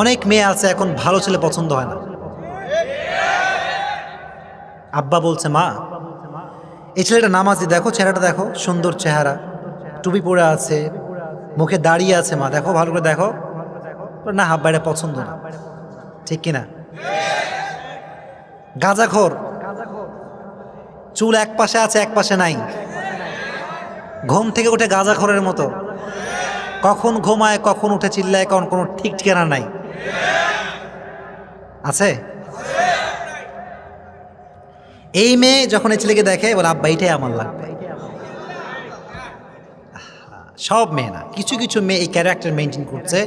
অনেক মেয়ে আছে, এখন ভালো ছেলে পছন্দ হয় না। আব্বা বলছে, মা, এই ছেলেটা নামাজি দেখো চেহারাটা দেখো, সুন্দর চেহারা। টুপি পরে আছে, মুখে দাঁড়িয়ে আছে, মা, দেখো, ভালো করে দেখো। না, আব্বা এটা পছন্দ না। ঠিক কিনা? গাঁজাখোর। চুল এক পাশে আছে, এক পাশে নাই। ঘুম থেকে উঠে গাঁজাখোরের মতো। কখন ঘুমায়, কখন উঠে চিল্লায়, কখন কোনো ঠিক ঠিকানা নাই। আছে? এই মেয়ে যখন এই ছেলেকে দেখে, বলে, আব্বা, এটাই আমার লাগবে। সব মেয়ে না, কিছু কিছু মেয়ে এই ক্যারেক্টার মেনটেন করছে,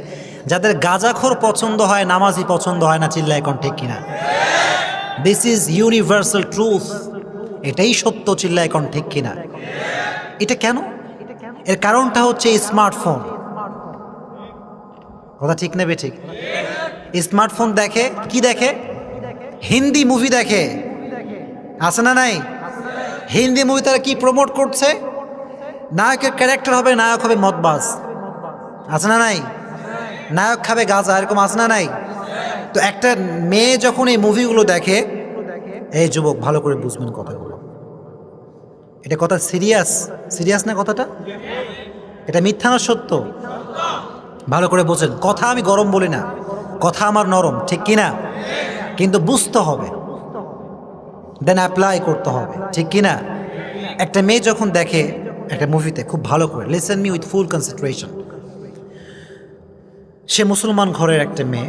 যাদের গাঁজাখোর পছন্দ হয়, নামাজি পছন্দ হয় না, চিল্লায় কোন ঠিক কিনা। দিস ইজ ইউনিভার্সাল ট্রুথ এটাই সত্য, চিল্লায় কোন ঠিক কিনা। এটা কেন? এর কারণটা হচ্ছে স্মার্টফোন কথা ঠিক নেবে ঠিক? স্মার্টফোন দেখে, কি দেখে? হিন্দি মুভি দেখে। আছে না নাই? হিন্দি মুভি তারা কি প্রমোট করছে? নায়কের ক্যারেক্টার হবে, নায়ক হবে মদবাজ। আছে না নাই? নায়ক খাবে গাঁজা, এরকম আছে না নাই? তো একটা মেয়ে যখন এই মুভিগুলো দেখে, এই যুবক, ভালো করে বুঝবেন কথাগুলো। এটা কথা সিরিয়াস সিরিয়াস না কথাটা? এটা মিথ্যা না সত্য? ভালো করে বোঝেন। কথা আমি গরম বলি না। কথা আমার নরম, ঠিক কি না কিন্তু বুঝতে হবে। দেন অ্যাপ্লাই করতে হবে, ঠিক কি না একটা মেয়ে যখন দেখে, একটা মুভিতে খুব ভালো করে listen me with full concentration সে মুসলমান ঘরের একটা মেয়ে,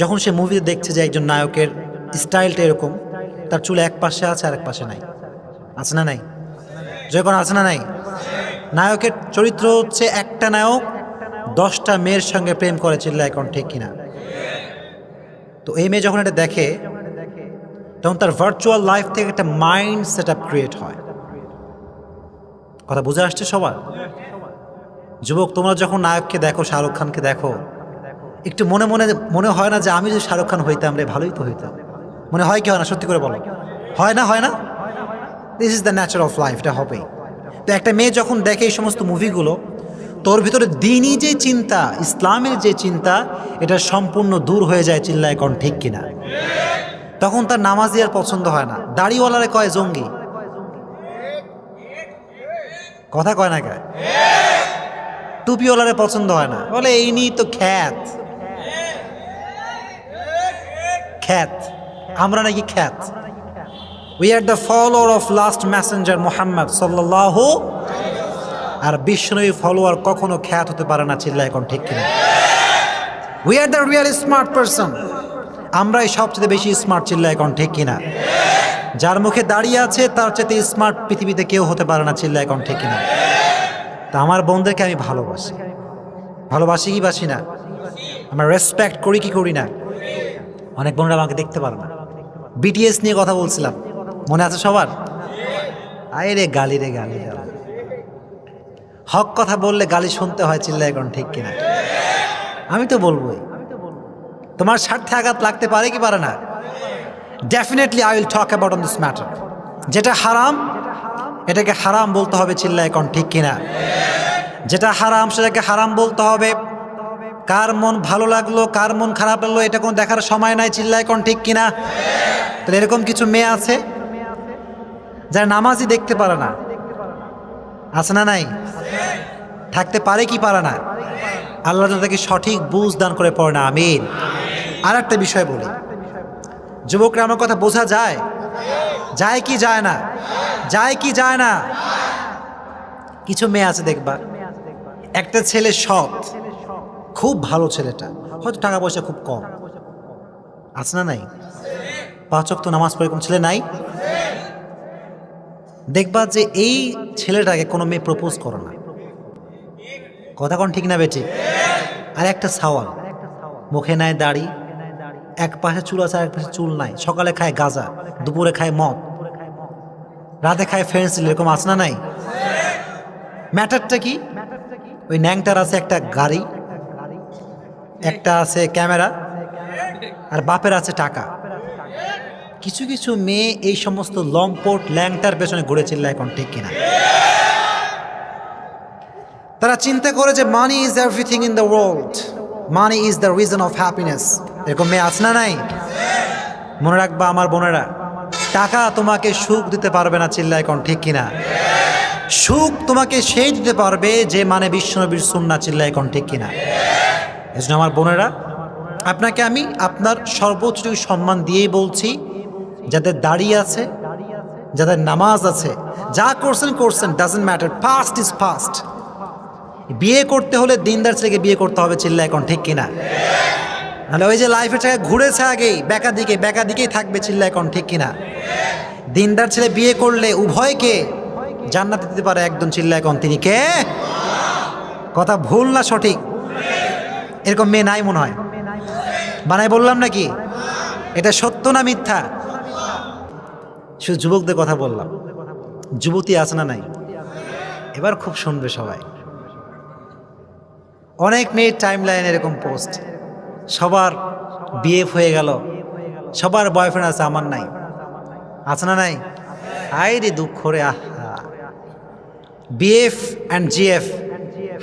যখন সে মুভিতে দেখছে যে একজন নায়কের স্টাইলটা এরকম, তার চুল এক পাশে আছে আর এক পাশে নাই। আছে না নাই? যখন আছে না নাই? নায়কের চরিত্র হচ্ছে একটা নায়ক, দশটা মেয়ের সঙ্গে প্রেম করে এখন ঠিক কিনা? তো এই মেয়ে যখন এটা দেখে, তখন তার ভার্চুয়াল লাইফ থেকে একটা মাইন্ড সেট আপ ক্রিয়েট হয়। কথা বুঝে আসছে সবার? যুবক, তোমরা যখন নায়ককে দেখো, শাহরুখ খানকে দেখো, একটু মনে মনে মনে হয় না যে আমি যদি শাহরুখ খান হইতাম রে, ভালোই তো হইতাম। মনে হয় কি হয় না? সত্যি করে বলো। হয় না? হয় না? This is the nature of life এটা হবেই। তো একটা মেয়ে যখন দেখে এই সমস্ত মুভিগুলো তোর ভিতরে দিনই যে চিন্তা, ইসলামের যে চিন্তা, এটা সম্পূর্ণ দূর হয়ে যায় চিল্লা এখন ঠিক কিনা? তখন তার নামাজি আর পছন্দ হয় না। দাড়িওয়ালারে কয়, জঙ্গি। কথা কয় না কয় টুপিওয়ালারে পছন্দ হয় না। বলে, এই নিয়ে তো খ্যাত। খ্যাত। আমরা নাকি খ্যাত। We are the follower of last messenger Muhammad সাল্লাহ আর বিষ্ণুই ফলোয়ার কখনো খ্যাত হতে পারে না চিল্লা, এখন ঠিক কিনা? We are the real smart person আমরাই সবচেয়ে বেশি স্মার্ট চিল্লা, এখন ঠিক কিনা? যার মুখে দাঁড়িয়ে আছে, তার চেয়ে স্মার্ট পৃথিবীতে কেউ হতে পারে না, চিল্লা, এখন ঠিক কিনা? তা আমার বোনদেরকে আমি ভালোবাসি। ভালোবাসি কি বাসি না? আমরা রেসপেক্ট করি কি করি না? অনেক বোনরা আমাকে দেখতে পারে না। বিটিএস নিয়ে কথা বলছিলাম। মনে আছে সবার? আয় রে গালি রে, গালি। হক কথা বললে গালি শুনতে হয় চিল্লা এখন ঠিক কিনা? আমি তো বলবোই। তোমার স্বার্থে আঘাত লাগতে পারে কি পারে না? Definitely I will talk about on this matter যেটা হারাম, এটাকে হারাম বলতে হবে চিল্লা এখন ঠিক কিনা? যেটা হারাম, সেটাকে হারাম বলতে হবে। কার মন ভালো লাগল, কার মন খারাপ লাগল, এটা কোনো দেখার সময় নাই চিল্লা এখন ঠিক কিনা? তাহলে এরকম কিছু মেয়ে আছে যারা নামাজই দেখতে পারে না? আছে না নাই? থাকতে পারে কি পারে না? আল্লাহ তাদেরকে সঠিক বুঝ দান করে পড়ে না, আমিন। আর একটা বিষয় বলি। যুবকরা, আমার কথা বোঝা যায়? যায় কি যায় না? যায় কি যায় না? কিছু মেয়ে আছে দেখবা। একটা ছেলে সৎ। খুব ভালো ছেলেটা। হয়তো টাকা পয়সা খুব কম। আছে না নাই? পাঁচক তো নামাজ পড়ে এরকম ছেলে নাই? দেখবা যে এই ছেলেটাকে কোনো মেয়ে প্রপোজ করে না। কথা কোন ঠিক না বেটি আর একটা সাওয়াল। মুখে নেয় দাড়ি, এক পাশে চুল আছে এক পাশে চুল নাই। সকালে খায় গাজা, দুপুরে খায় মদ। রাতে খায় ফেন্সিল এরকম আছে না নাই? ম্যাটারটা কি? ওই ন্যাংটার আছে একটা গাড়ি, একটা আছে ক্যামেরা, আর বাপের আছে টাকা। কিছু কিছু মেয়ে এই সমস্ত লম্পট ল্যাংটার পেছনে ঘুরে চিল্লা এখন ঠিক কিনা? তারা চিন্তা করে যে money is everything in the world money is the reason of happiness এরকম মেয়ে আছে না নাই? মনে রাখবা আমার বোনেরা, টাকা তোমাকে সুখ দিতে পারবে না চিল্লা এখন ঠিক কিনা? সুখ তোমাকে সেই দিতে পারবে যে মানে বিশ্বনবীর সুন্না চিল্লা এখন ঠিক কিনা? এই জন্য আমার বোনেরা, আপনাকে আমি আপনার সর্বোচ্চ সম্মান দিয়েই বলছি, যাদের দাড়ি আছে, যাদের নামাজ আছে, যা করছেন করছেন doesn't matter first is first বিয়ে করতে হলে দিনদার ছেলেকে বিয়ে করতে হবে চিল্লা এখন, ঠিক কিনা? নাহলে ওই যে লাইফের টাকা ঘুরেছে আগেই বেকা দিকে বেকা দিকেই থাকবে চিল্লা এখন, ঠিক কিনা? দিনদার ছেলে বিয়ে করলে উভয়কে জান্নাত দিতে পারে একজন চিল্লা এখন, তিনি কে? কথা ভুল না সঠিক? এরকম মেয়ে নাই মনে হয়। বানাই বললাম নাকি? এটা সত্য না মিথ্যা? শুধু যুবকদের কথা বললাম। যুবতী আছে না নাই? এবার খুব শুনবে সবাই। অনেক মেয়ের টাইম লাইন এরকম পোস্ট সবার বিএফ হয়ে গেল। সবার বয়ফ্রেন্ড আছে, আমার নাই। আছে না নাই? আই রে দুঃখ রে, আহা। বিএফ অ্যান্ড জিএফ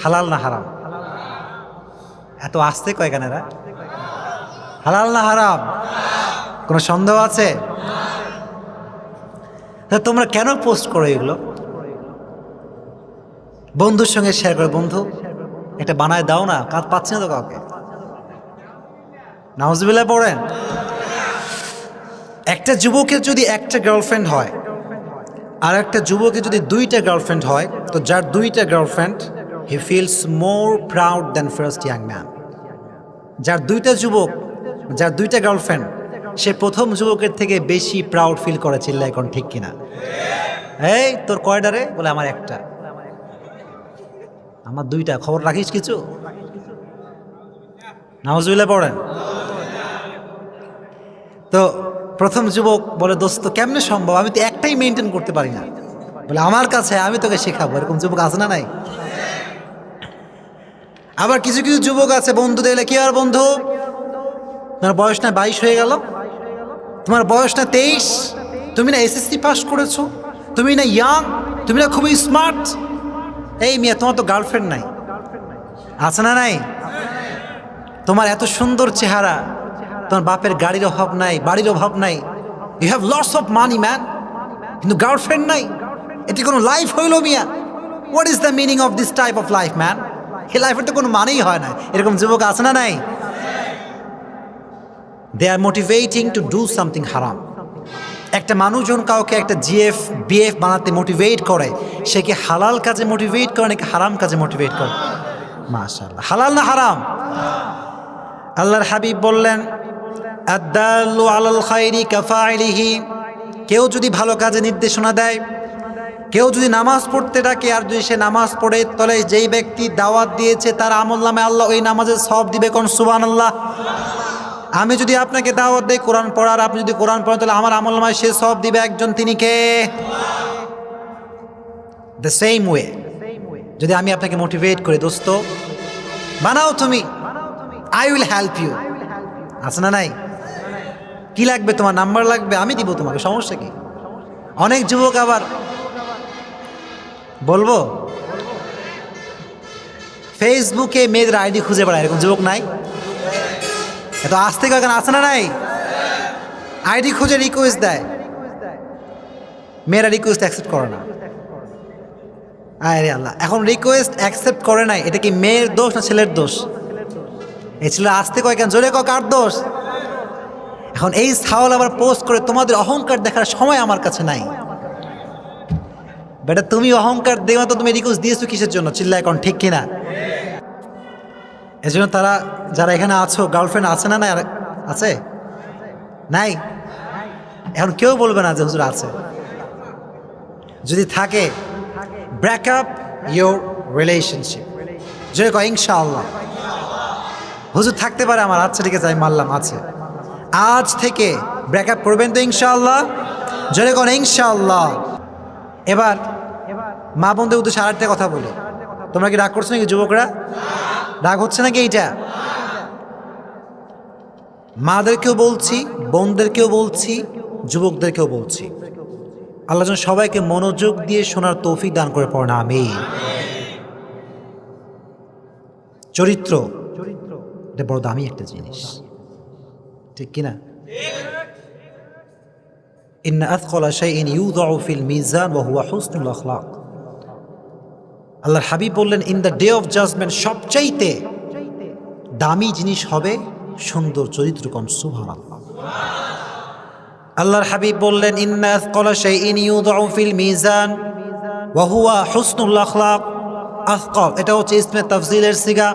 হালাল না হারাম? এত আসতে কয় কেনারা হালাল না হারাম? কোনো সন্দেহ আছে? তোমরা কেন পোস্ট করো এগুলো? বন্ধুর সঙ্গে শেয়ার করো, বন্ধু। এটা বানায় দাও না কাজ পাচ্ছে না তো কাউকে। নাউজবিল্লা পড়েন। একটা যুবকের যদি একটা গার্লফ্রেন্ড হয়, আর একটা যুবকের যদি দুইটা গার্লফ্রেন্ড হয়, তো যার দুইটা girlfriend he feels more proud than first young man যার দুইটা যুবক, যার দুইটা গার্লফ্রেন্ড সে প্রথম যুবকের থেকে বেশি প্রাউড ফিল করে চিল্লা এখন ঠিক কিনা। এই, তোর কয়ডারে বলে আমার একটা। আমার দুইটা খবর রাখিস কিছু? নামাজুল্লাহ পড়েন। তো প্রথম যুবক বলে, দোস্ত, কেমনে সম্ভব? আমি তো একটাই মেনটেন করতে পারি না। বলে, আমার কাছে আমি তোকে শেখাবো। এরকম যুবক আছে না নাই? আবার কিছু কিছু যুবক আছে, বন্ধু, দেখলে কি আর বন্ধু? তোমার বয়স না বাইশ হয়ে গেল? তোমার বয়স না তেইশ? তুমি না এসএসসি পাস করেছ? তুমি না ইয়াং তুমি না খুবই স্মার্ট এই মেয়ে, তোমার তো গার্লফ্রেন্ড নাই। আছে না নাই? তোমার এত সুন্দর চেহারা, তোমার বাপের গাড়ির অভাব নাই, বাড়ির অভাব নাই। You have loss of money man কিন্তু গার্লফ্রেন্ড নাই। এটি কোনো লাইফ হইল, মিয়া। What is the meaning of this type of life man এই লাইফের তো কোনো মানেই হয় না। এরকম যুবক আছে না নাই? They are motivating to do something হারাম একটা মানুষজন কাউকে একটা জিএফ, বিএফ বানাতে মোটিভেট করে, সে কি হালাল কাজে মোটিভেট করে নাকি হারাম কাজে মোটিভেট করে? মাশাল্লাহ হালাল না হারাম? আল্লাহর হাবিব বললেন কেউ যদি ভালো কাজে নির্দেশনা দেয়, কেউ যদি নামাজ পড়তে ডাকে, আর যদি সে নামাজ পড়ে, তাহলে যেই ব্যক্তি দাওয়াত দিয়েছে, তার আমল নামে আল্লাহ ওই নামাজের সব দিবে কোন? সুবান আল্লাহ আমি যদি আপনাকে দাওয়াত দেই কোরআন পড়ার, আপনি যদি কোরআন পড়েন, তাহলে আমার আমল নামায় সে সব দিবে একজন, তিনি কে? দ্য সেম ওয়ে যদি আমি আপনাকে মোটিভেট করি, দোস্ত, বানাও তুমি। আই উইল হেল্প ইউ আছে না নাই? কি লাগবে তোমার? নাম্বার লাগবে? আমি দিব তোমাকে, সমস্যা কি? অনেক যুবক আবার, বলব ফেসবুকে মেয়েদের আইডি খুঁজে বেড়ায়, এরকম যুবক নাই? এত আসতে কখন আছে না নাই? আইডি খুঁজে রিকোয়েস্ট দেয়। মেয়েরা রিকোয়েস্ট অ্যাকসেপ্ট করে না। আরে আল্লাহ, এখন রিকোয়েস্ট অ্যাকসেপ্ট করে নাই, এটা কি মেয়ের দোষ না ছেলের দোষ? এই ছেলে আসতে কেন? জোরে কয়, কার দোষ? এখন এই সাওয়াল আবার পোস্ট করে, তোমাদের অহংকার দেখার সময় আমার কাছে নাই। বেটা, তুমি অহংকার দেওয়া তো তুমি রিকোয়েস্ট দিয়েছ কিসের জন্য? চিল্লা এখন ঠিক কিনা? এজন্য তারা, যারা এখানে আছো গার্লফ্রেন্ড আছে না না আছে? নাই? এখন কেউ বলবে না যে হুজুর আছে। যদি থাকে ব্রেক আপ ইউর রিলেশনশিপ যে কয়, ইনশাআল্লাহ। হুজুর থাকতে পারে আমার আচ্ছা ঠিক আছে, আমি আছে। আজ থেকে ব্রেক আপ করবেন তো ইনশাআল্লাহ? জোরে কোন, ইনশাআল্লাহ। এবার, মা বোনদের উদ্দেশ্যে আরেকটা কথা বলি। তোমরা কি রাগ করছ নাকি, যুবকরা? রাগ হচ্ছে নাকি এইটা? মাদেরকেও বলছি, বোনদেরকেও বলছি, যুবকদেরকেও বলছি। আল্লাহ যেন সবাইকে মনোযোগ দিয়ে শোনার তৌফিক দান করে পড়ে না আমি চরিত্র, এটা বড় দামি একটা জিনিস। ঠিক কিনা? ইন আথকলা শাইইন ইউদাউ ফিল মিজান ওয়া হুয়া হুসনুল আখলাক। আল্লাহর হাবিব বললেন in the day of judgment সবচাইতে দামি জিনিস হবে সুন্দর চরিত্র কোন সুবহানাল্লাহ। আল্লাহর হাবিব বললেন, ইন্না আথকলা শাইইন ইউদাউ ফিল মিজান ওয়া হুয়া হুসনুল আখলাক। আথকল এটা হচ্ছে ইসমে তাফজিলের সিগা,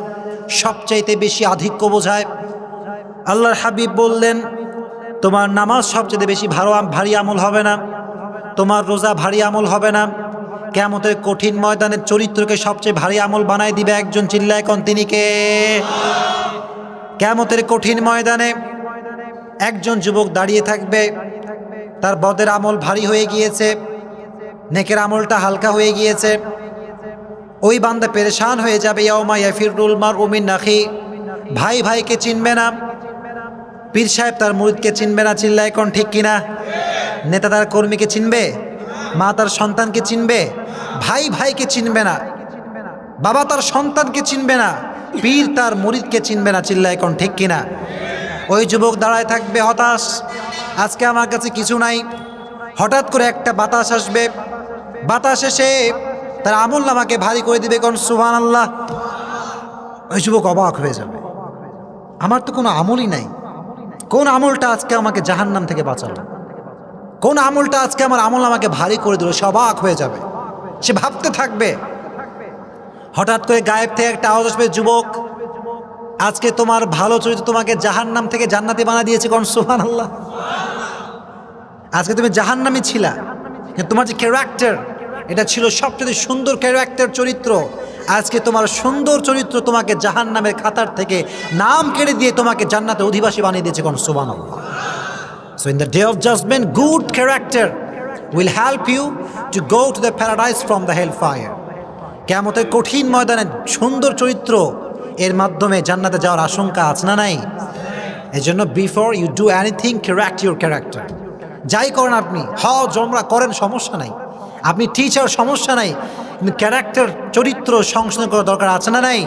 সবচাইতে বেশি আধিক্য বোঝায়। আল্লাহর হাবিব বললেন, তোমার নামাজ সবচেয়ে বেশি ভালো ভারী আমল হবে না। তোমার রোজা ভারী আমল হবে না। কেমতের কঠিন ময়দানের চরিত্রকে সবচেয়ে ভারী আমল বানায় দিবে একজন চিল্লায় কন তিনি কে? কেমতের কঠিন ময়দানে একজন যুবক দাঁড়িয়ে থাকবে, তার বদের আমল ভারী হয়ে গিয়েছে, নেকের আমলটা হালকা হয়ে গিয়েছে। ওই বান্দা পেরেশান হয়ে যাবে, ইয়াউমা ইয়াফিরুল মার উমিন নাখি। ভাই ভাইকে চিনবে না, পীর সাহেব তার মুরিদকে চিনবে না, চিল্লায় কোন ঠিক কিনা? নেতা তার কর্মীকে চিনবে? মা তার সন্তানকে চিনবে? ভাই ভাইকে চিনবে না, বাবা তার সন্তানকে চিনবে না, পীর তার মুরিদকে চিনবে না, চিল্লায় এখন ঠিক কিনা? ওই যুবক দাঁড়ায় থাকবে হতাশ, আজকে আমার কাছে কিছু নাই। হঠাৎ করে একটা বাতাস আসবে, বাতাস এসে তার আমল আমাকে ভারী করে দিবে কোন সুহান আল্লাহ ওই যুবক অবাক হয়ে যাবে। আমার তো কোনো আমলই নাই। কোন আমলটা আজকে আমাকে জাহান্নাম থেকে বাঁচালো? কোন আমলটা আজকে আমার আমল আমাকে ভারী করে দিল? সে অবাক হয়ে যাবে। সে ভাবতে থাকবে। হঠাৎ করে গায়েব থেকে একটা আওয়াজ আসবে যুবক আজকে তোমার ভালো চরিত্র তোমাকে জাহান্নাম থেকে জান্নাতি বানা দিয়েছে কোন সুহান আল্লাহ আজকে তুমি জাহান্নামে ছিলা কিন্তু তোমার যে ক্যারেক্টার এটা ছিল সবচেয়ে সুন্দর ক্যারেক্টার চরিত্র। আজকে তোমার সুন্দর চরিত্র তোমাকে জাহান্নামের খাতার থেকে নাম কেড়ে দিয়ে তোমাকে জান্নাতে অধিবাসী বানিয়ে দিয়েছে কোন সুবান so in the day of judgment, good character will help you to go to the paradise from the hellfire. কেমতের কঠিন ময়দানে সুন্দর চরিত্র এর মাধ্যমে জান্নাতে যাওয়ার আশঙ্কা আছে না নাই? এই জন্য before you do anything correct your character যাই করেন আপনি হ জমরা করেন, সমস্যা নাই। আপনি টিচার সমস্যা নাই। ক্যারেক্টার চরিত্র সংশোধন করার দরকার আছে না নাই?